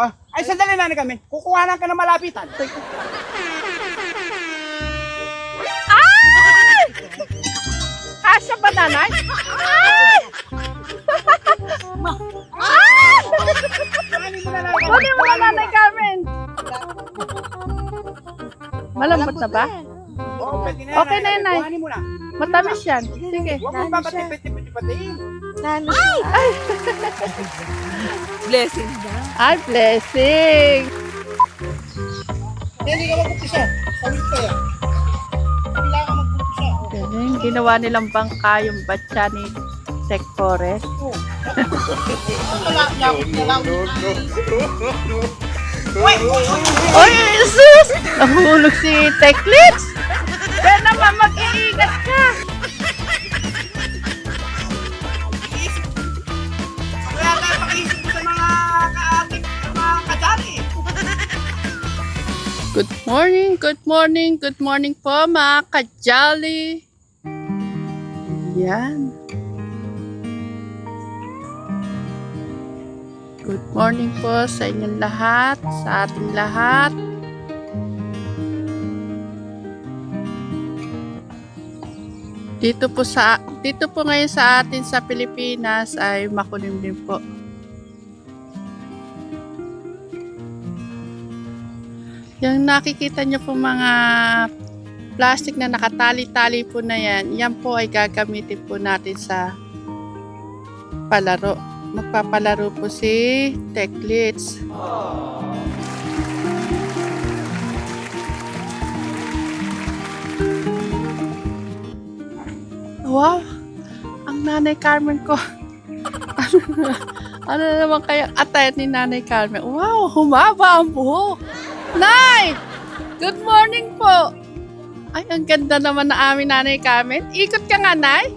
Oh, ay, sandali na kami. Kukuhanan ka ng malapitan. Kasya ba nanay? Ay! Ay! Na. Kunin mo na nanay Carmen. Malambot na ba? Pwede na. Okay na yan, Nay. Kuhanin mo na. Matamis yan. Sige. Huwag mo papatipid-tipid-tipatiin. Blessing daw. Ay, blessing. Hindi ka mag-umpisa. Sawit ka yan. Kailangan ka mag-umpisa. Galing. Ginawa nilang bangka yung batya ni Tech Forest. Wala, wala. Uy, uy! Nahulog si Tech Lips. Kaya naman mag-iingat ka. Good morning, good morning, good morning po mga kajali. Yan. Good morning po sa inyong lahat, sa ating lahat. Dito po sa dito po ngayon sa atin sa Pilipinas ay makulimlim po. Yung nakikita nyo po mga plastic na nakatali-tali po na yan, yan po ay gagamitin po natin sa palaro. Magpapalaro po si Techlits. Wow! Ang nanay Carmen ko. ano, ano naman kaya atay ni nanay Carmen? Wow! Humaba ang buhok! Nay! Good morning po! Ay, ang ganda naman na amin nanay Carmen. Ikot ka nga, Nay.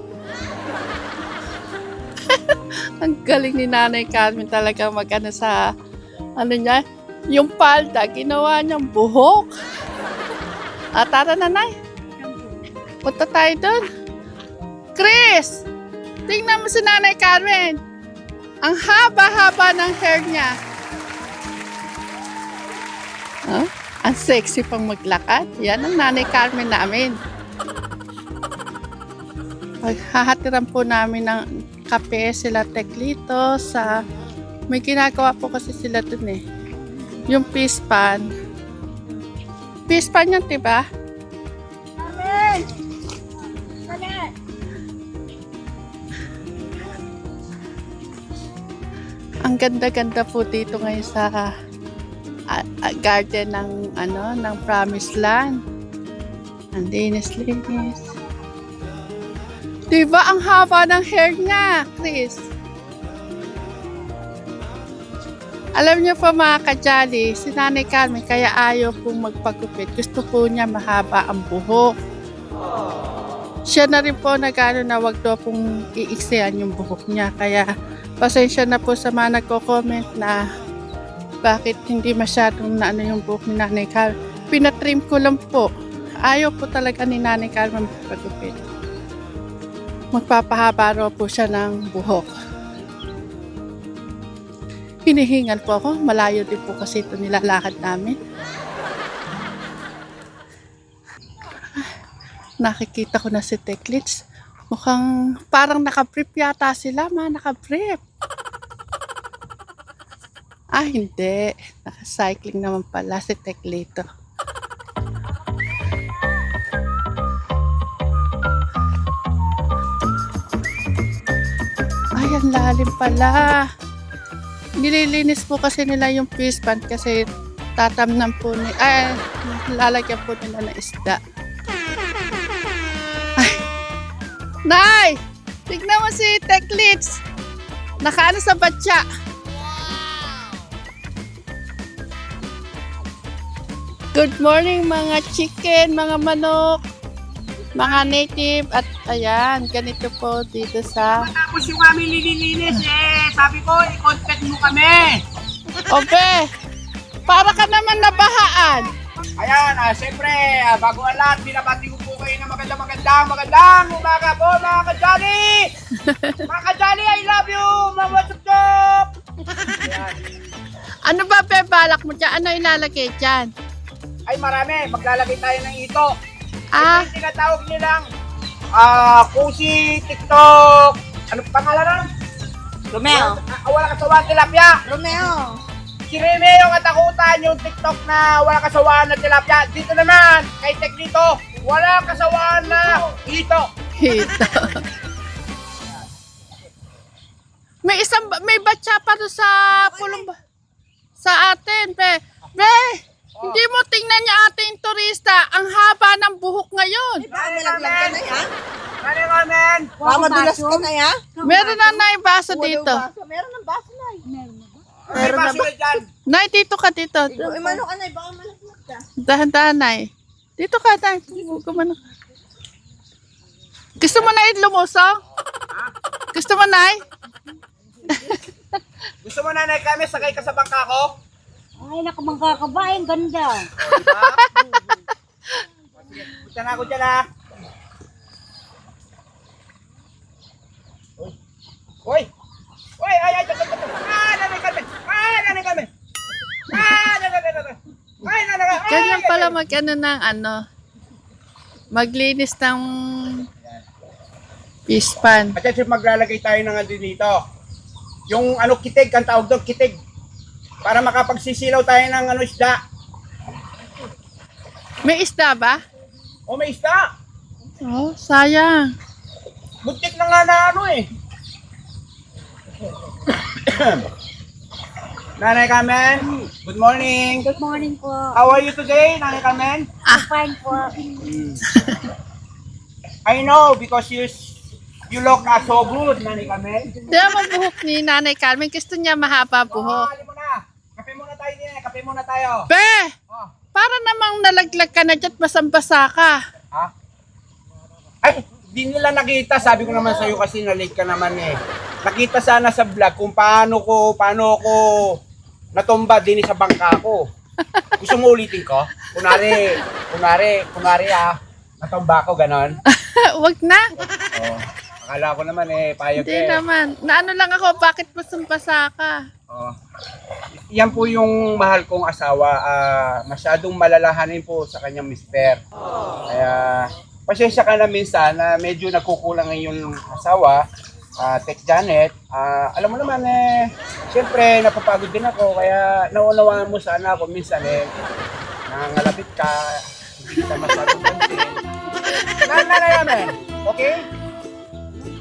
ang galing ni nanay Carmen talaga magano sa, ano niya, yung palda, ginawa niyang buhok. At tara na, Nay. Punta tayo doon. Chris! Tingnan mo si nanay Carmen. Ang haba-haba ng hair niya. Huh? Ang sexy pang maglakad. Yan ang nanay Carmen namin. Hahatiran po namin ng kape sila Teklito sa... May ginagawa po kasi sila dun eh. Yung fish pan. Fish pan yun, diba? Ang ganda-ganda po dito ngayon sa ah, garden ng ano ng Promised Land. Ang linis-linis. Diba ang haba ng hair niya, Chris? Alam niyo po mga kajali, si Nanay Carmen kaya ayaw pong magpagupit. Gusto po niya mahaba ang buhok. Siya na rin po nagano na wag daw pong iiksiyan yung buhok niya. Kaya pasensya na po sa mga nagko-comment na bakit hindi masyadong na ano yung buhok ni Nanay Carmen. Pinatrim ko lang po. Ayaw po talaga ni Nanay Carmen magpagupit. Magpapahaba raw po siya ng buhok. Hinihingal po ako. Malayo din po kasi ito nilalakad namin. Nakikita ko na si Teklits. Mukhang parang nakabrief yata sila, ma. Nakabrief. Ah, hindi. Naka-cycling naman pala si Teklito. Ay, ang lalim pala. Nililinis po kasi nila yung fish pan kasi tatamnan po ni ay lalagyan po nila ng isda. Ay. Nay! Tignan mo si Teklits. Nakaano sa batya. Good morning mga chicken, mga manok, mga native at ayan, ganito po dito sa Tapos yung aming nililinis eh. Sabi ko, i-contact mo kami. Obe, para ka naman nabahaan. Ayan, ah, siyempre, ah, bago ang lahat, binabati ko po kayo ng magandang magandang magandang umaga po mga kajali! mga kajali, I love you! Mga what's up. Ano ba be, balak mo dyan? Ano ilalagay dyan? Ay marami, maglalagay tayo ng ito. Ah, Ito yung tinatawag nilang ah, Kusi, TikTok, ano pangalan nun? Romeo. Ah, wala kasawaan tilapia. Romeo. Si Rene yung katakutan yung TikTok na wala kasawaan na tilapia. Dito naman, kay Tek dito, wala kasawaan na ito. ito. may isang, may batya pa doon sa pulong? Sa atin, be. Hindi mo tingnan niya ating turista. Ang haba ng buhok ngayon. Baka malaglag ka na ya. Ano naman? Baka madulas ka na ya. Meron na na baso dito. Meron ng baso na eh. Meron na ba? Na dyan. Nay, dito ka dito. Ikaw, imano ka na eh. Baka malaglag ka. Dahan-dahan, Nay. Dito ka, Nay. Gumano. Gusto mo na lumusong? Gusto mo, Nay? Gusto mo nanay kami, sakay ka sa bangka ko? Ay, naku, magkakabayan, ganda. Diba? Sige, punta na ako dyan ha. Uy. Uy! Uy! Ay, ay, ay, ay, ay, Ah, nanay kami! Ah, nanay kami! Ah, nanay kami! Ay, nanay kami! Ay, Ganyan ay, pala ay. mag ano ng ano. Maglinis ng fish pan. At kasi maglalagay tayo ng ano dito. Yung ano kitig, ang tawag doon, kitig. Para makapagsisilaw tayo ng ano isda. May isda ba? O may isda! Oh, sayang. Buntik na nga na ano eh. Nanay Carmen, good morning. Good morning po. How are you today, Nanay Carmen? I'm fine po. I know because you you look uh, so good, Nanay Carmen. Di ba ang buhok ni Nanay Carmen? Gusto niya mahaba Oh, buhok. alim mo na. Kape muna tayo din, kape muna tayo. Be! Oh. Para namang nalaglag ka na dyan, basang-basa ka. Ha? Ay, di nila nakita. Sabi ko naman sa'yo kasi na-late ka naman eh. Nakita sana sa vlog kung paano ko, paano ko natumba din sa bangka ko. Gusto mo ulitin ko? Kunari, kunari, kunari ah. Natumba ko, ganon. Wag na. Oh, akala ko naman eh, payag Hindi eh. naman. Naano lang ako, bakit basang-basa ka? Oh. Yan po yung mahal kong asawa. ah, masyadong malalahanin po sa kanyang mister. Kaya, pasensya ka na minsan na medyo nagkukulang ang yung asawa. ah Tek Janet, Ah, alam mo naman eh, siyempre napapagod din ako. Kaya naunawaan mo sana ako minsan eh, nangangalapit ka, hindi kita masyadong pansin. Nalala namin, okay?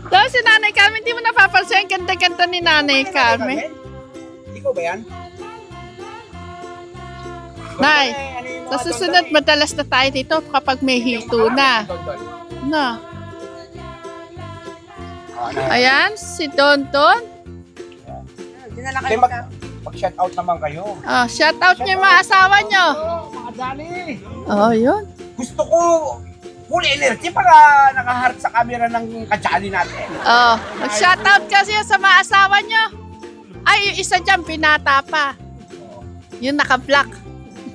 Daw si Nanay Carmen, hindi mo napapansin. Ang Ganda-ganda ni Nanay Carmen. Ikaw ba yan? Nay, Ano Sa susunod, madalas na tayo dito kapag may hito na. Dondon. No. Ah, ano? Ayan, si Don Don. Dinala kayo mag, mag-shout out naman kayo. Oh, shout out niyo yung mga asawa niyo. Oh, mga dali. Oh, yun. Gusto ko full energy para nakaharap sa camera ng kajali natin. Oh, mag-shout out kasi sa mga asawa niyo. Ay, yung isa dyan, binata pa. Yung naka-black.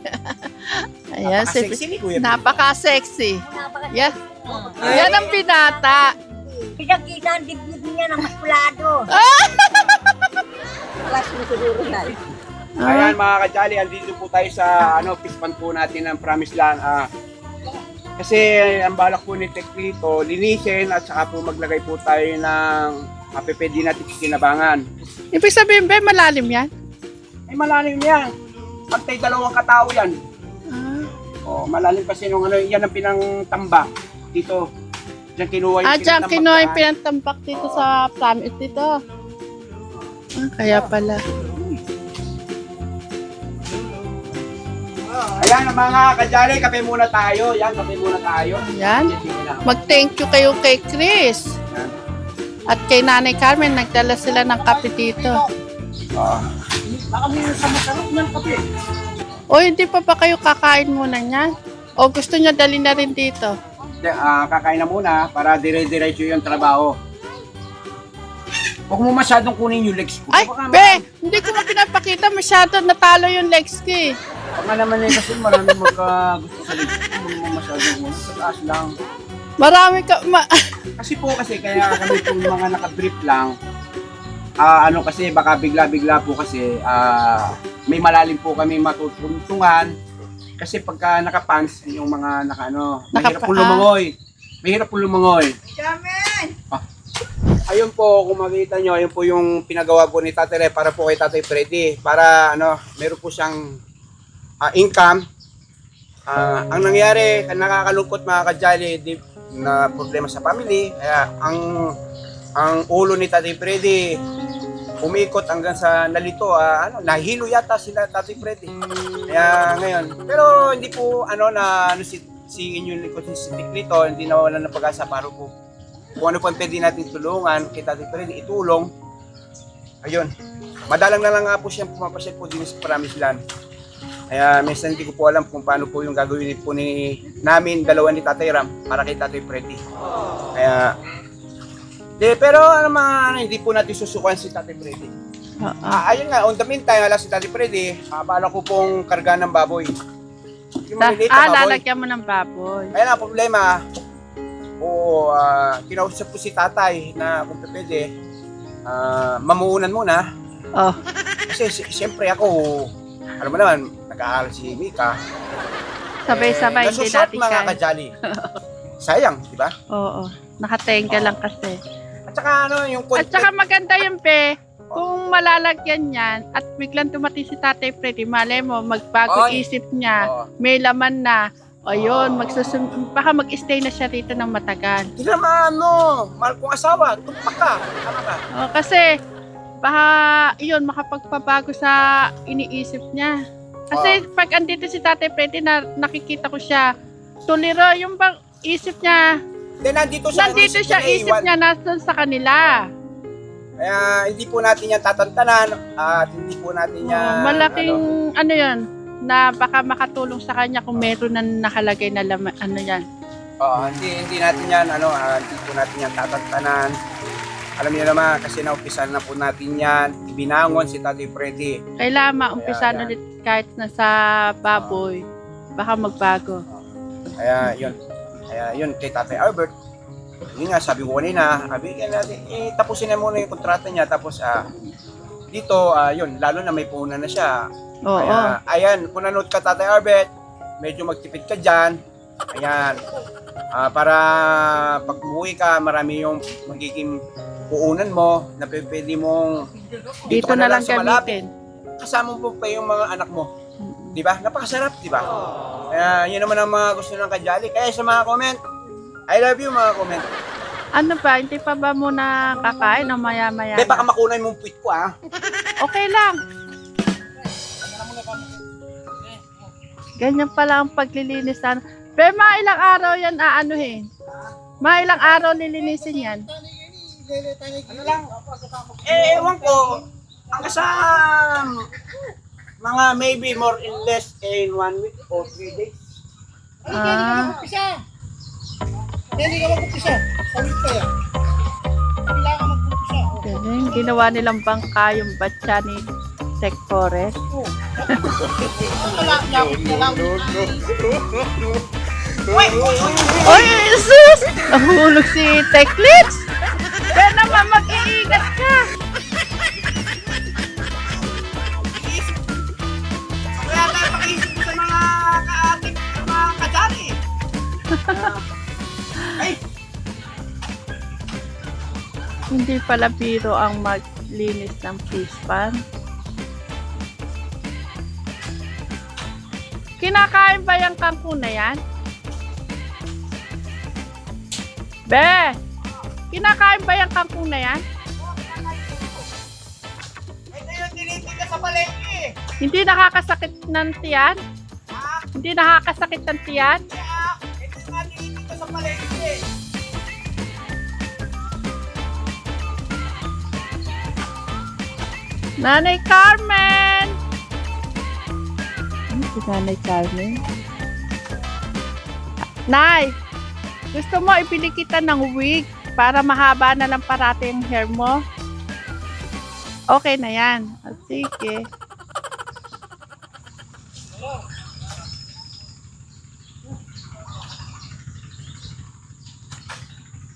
Ayan, si, Napaka-sexy ni Kuya. napaka-sexy. Napaka- Yeah. Yan ang binata. Kita-kita ang dibdib niya ng maskulado. Clash mo siguro na. Ah, Ayan mga kajali, andito po tayo sa ano, pispan po natin ng Promise Land. Ah, kasi ang balak po ni Tek dito, linisin at saka po maglagay po tayo ng APP din natin kinabangan. ibig sabihin, be, malalim yan? Ay malalim yan. Pantay dalawang katao yan. Ah, Oh, malalim kasi nung ano, yan ang pinangtambak dito. Diyan kinuha yung ah pinangtambak kinuha yung dyan. pinantambak dito sa promise dito. Ah, kaya pala. Ayan mga kajali, kape muna tayo. Yan, kape muna tayo. Yan. Mag-thank you kayo kay Chris. At kay Nanay Carmen, nagdala sila ng kape dito. Oh. Baka may masarap ng kape. O hindi pa ba kayo kakain muna niyan? O gusto niyo dali na rin dito? Hindi, ah, kakain na muna para dire-diretso yung trabaho. Huwag mo masyadong kunin yung legs ko. Ay, Baka be! Hindi ko nga pinapakita. Masyado natalo yung legs ko eh. Baka naman eh, kasi marami magka gusto sa legs ko. Huwag mo masyadong kunin. Sa taas lang. Marami ka... Ma- Kasi po kasi, kaya kami po mga nakabrief lang. Ah, ano kasi, baka bigla-bigla po kasi, ah, may malalim po kami matutuntungan. Kasi pagka nakapants, yung mga nakano, mahirap po Nakapa- lumangoy. Mahirap po lumangoy. Kamen! Ayun po, kung makita nyo, ayun po yung pinagawa po ni Tatay Ray para po kay Tatay Freddy. Para ano, meron po siyang ah, income. Ah, ang nangyari, ang nakakalungkot mga kajali, di, na problema sa family. Kaya ang ang ulo ni Tatay Freddy umikot hanggang sa nalito, ah, ano, nahilo yata sila Tatay Freddy. Kaya ngayon, pero hindi po ano na ano si si inyong likod si Tiklito, hindi nawalan ng pag-asa para po kung ano pa pwede natin tulungan kay Tatay Freddy, itulong. Ayun. Madalang na lang nga po siya pumapasyal po din sa Promised Land. Kaya minsan hindi ko po alam kung paano po yung gagawin po ni namin dalawa ni Tatay Ram para kay Tatay Freddy. Kaya De, pero ano mga ano, hindi po natin susukan si Tatay Freddy. Oo. Ah, ayun nga, on the meantime, wala si Tatay Freddy, ah, bala ko pong karga ng baboy. Yung Ta- maliliit ah, na baboy. lalagyan mo ng baboy. Kaya na, problema, oo, ah, kinausap ko si tatay na kung pwede, ah, mamuunan muna. Oh, Kasi si- siyempre ako, alam mo naman, nag-aaral si Mika. sabay-sabay, Eh, hindi natin mga kaya. kajali. Sayang, di ba? Oo, nakatenga lang kasi. At saka ano, yung At saka maganda yung pe, kung malalagyan yan at biglang tumati si Tatay Freddy, malay mo, magbago Ay. isip niya, Oo. may laman na, o yun, magsusum- baka mag-stay na siya rito ng matagal. Hindi naman, ano, mahal kong asawa, tumpak ka, tama ka. O, kasi, baka, yun, makapagpabago sa iniisip niya. Kasi pag andito si Tatay Freddy, na, nakikita ko siya, tuliro, yung bang isip niya, Then nandito siya, nandito siya, isip iwan. niya, nasa sa kanila. Kaya hindi po natin yan tatantanan at hindi po natin yan, Oh, malaking ano, ano, yan na baka makatulong sa kanya kung meron na nakalagay na laman ano yan. Oo, hindi, hindi natin yan, ano, ah, hindi po natin yan tatantanan. Alam niyo naman, kasi naumpisan na po natin yan, binangon si Tatay Freddy. Kailangan maumpisan ulit kahit nasa baboy. Baka magbago. Kaya yun, kaya yun, kay Tatay Albert, yun nga, sabi ko kanina, bigyan natin, eh, tapusin na muna yung kontrata niya, tapos, ah, dito, ah, yun, lalo na may puhunan na siya. Oo. Kaya, ayan, kung nanood ka Tatay Albert, medyo magtipid ka dyan. Ayan. Ah, para pag umuwi ka, marami yung magiging puunan mo na pwede mong Dito ka na lang sa malapit. gamitin. Kasama mo pa yung mga anak mo. Di ba? Napakasarap, di ba? Kaya yun naman ang mga gusto ng kajali. Kaya sa mga comment, I love you mga comment. Ano ba? Hindi pa ba muna kakain o maya-maya? Be, baka na? makunay mong puwit ko ah. Okay lang. Ganyan pala ang paglilinis sana. Pero mga ilang araw yan aanuhin. Mga ilang araw lilinisin yan. Ano lang? Eh, ewan ko. Hanggang sa mga maybe more or less in one week or three days. Ah, Hindi ka mag-umpisa. Sawit ka yan. Kailangan ka mag-umpisa. ganyan. Ginawa nilang bangka yung batya ni Tech Forest. Wala, yakot na lang. Oy, Jesus! Nahulog si Techlits! Kaya naman mag-iingat ka! Kaya tayo pakiisip ko sa mga kaatik, sa mga kajali. Ay, Hindi pala biro ang maglinis ng fish pan. Kinakain ba yung kangkong na yan? Be! Kinakain ba yung kangkong na yan? ito yung tinitinda sa palengke. Hindi nakakasakit ng tiyan? Ha? Hindi nakakasakit ng tiyan? Kaya, ito yung tinitinda sa palengke. Nanay Carmen! Ano si Nanay Carmen? Nay! Gusto mo ipili kita ng wig para mahaba na lang parati yung hair mo? Okay na yan. O, sige.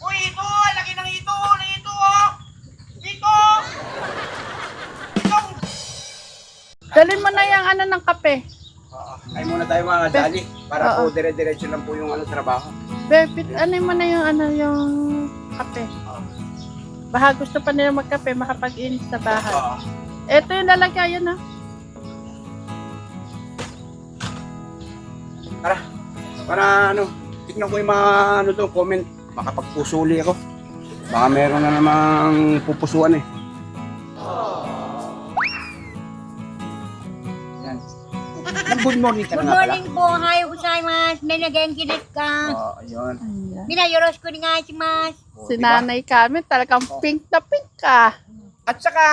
Uy, ito! Laki ng ito! Ito! oh! Ito! Ito! Dalhin mo na ng kape. Oo. Kain muna tayo mga jolly. Para Oo. po dire-diretso lang po yung ano trabaho. Be, pit- ano mo na yung ano yung kape. Baka gusto pa nila magkape, makapag-init sa bahay. Ito yung lalagayan na. Para ano, tignan ko yung mga ano doon, comment. Makapagpusuli ako. Baka meron na namang pupusuan eh. Yan. Good morning ka na Good nga pala. morning po. Hayo ko sa mas. May nag-engineer ka. Oo, ayun. Ayan. Minayoros ko ni nga si mas. Oo, Si diba? Nanay Carmen talagang pink na pink ka. At saka,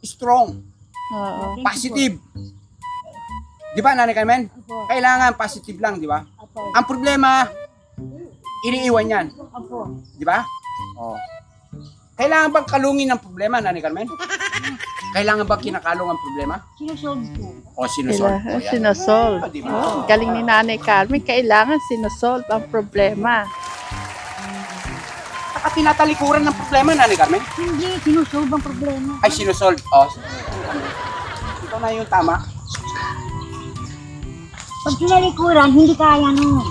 strong, Oo. positive. Di ba, Nanay Carmen? Opo. Kailangan positive lang, di ba? Opo. Ang problema, iniiwan yan. Opo. Di ba? Oo. Kailangan bang kalungin ang problema, Nanay Carmen? Kailangan bang kinakalong ang problema? Sinusolve po. O sinusolve po Kailangan yan? sinosolve. Ah, di ba? Oh, galing ni Nanay Carmen, kailangan sinosolve ang problema. Saka tinatalikuran ng problema, Nanay Carmen? Hindi, sinusolve ang problema. Ay, sinusolve. O. Ito na yung tama. Pag sinalikuran, hindi kaya no.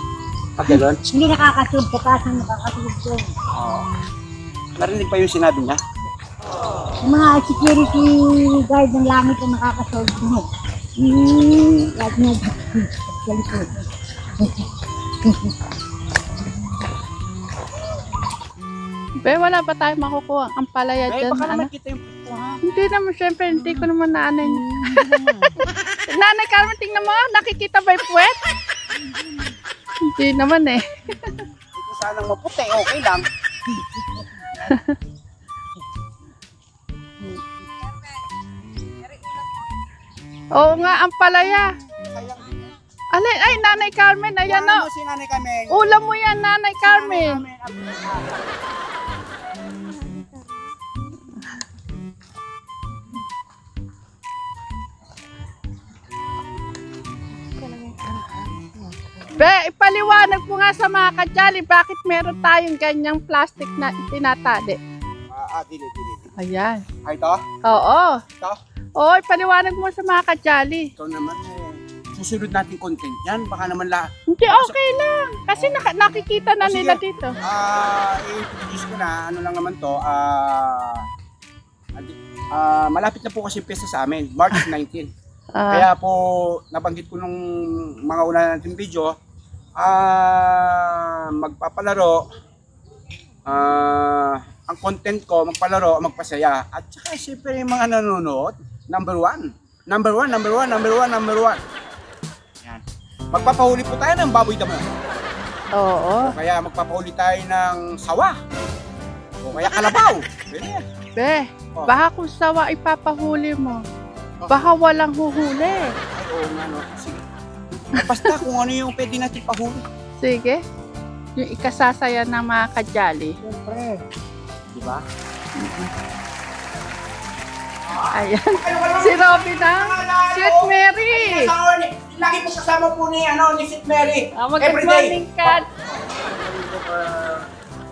Pag gano'n. Hindi nakakasolve ka kasi nakakasolve ko. Oo. Narinig pa yung sinabi niya? Yung mga security guard ng langit ang nakakasolve mo. Hmm. Like nga, sa likod. Be, wala ba tayo makukuha ang palaya dyan? baka Ano? naman kita yung ha? Hindi naman, syempre, hindi ko naman naanay. Nanay Carmen, tingnan mo, nakikita ba yung puwet? hindi naman eh. Ito sanang maputi, okay lang. ang palaya. Alay, ay, Nanay Carmen, ayan Ano o. mo si Nanay Carmen? Ulam mo yan, Nanay Carmen. Be, ipaliwanag mo nga sa mga kadyali, bakit meron tayong ganyang plastic na tinatali? Ah, ah, dili, dili. dili. Ayan. Ay, ito? Oo. Ito? Oo, ipaliwanag mo sa mga kadyali. Ito naman eh. Susunod natin content yan. Baka naman la... Hindi, okay lang. Kasi naka- nakikita na sige. nila dito. Ah, i-introduce ko na. Ano lang naman to. Ah... ah, malapit na po kasi yung pesta sa amin. March 19. Ah, Kaya po, nabanggit ko nung mga una natin video, ah, magpapalaro, ah, ang content ko, magpalaro, magpasaya. At saka siyempre yung mga nanonood, number one. Number one, number one, number one, number one. Yan. Magpapahuli po tayo ng baboy damo. oo. O kaya magpapahuli tayo ng sawa. O kaya kalabaw. Pwede yan. Be, Oh. baka kung sawa ipapahuli mo, baka walang huhuli. Ay, oo nga no. Sige. Basta kung ano yung pwede natin pahuli. Sige. Yung ikasasaya ng mga kadyali. Siyempre. Di ba? Ayan. Si Robin na. Sweet Mary. Lagi po kasama po ni, ano, ni Fit Mary. Ah, mag-good Everyday. morning, Kat.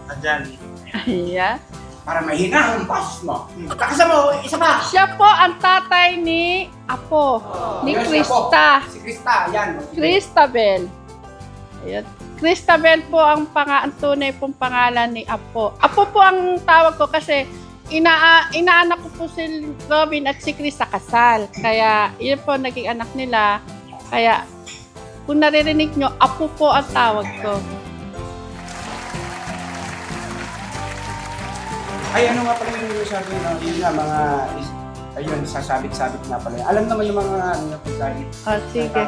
Ayan. Ayan. Para mahina ang boss mo. Kakasama mo, isa pa. Siya po ang tatay ni Apo, ni Yes. Krista. Si Krista, yan. Christabel. Ayan. Christabel po ang, panga, ang tunay pong pangalan ni Apo. Apo po ang tawag ko kasi ina inaanak ko po si Robin at si Chris sa kasal. Kaya yun po naging anak nila. Kaya kung naririnig nyo, Apo po ang tawag ko. Ay, ano nga pala yung sabi na, yun nga, mga, ayun, sasabit-sabit nga pala. Alam naman yung mga, ano na po, dahil. Ah, sige.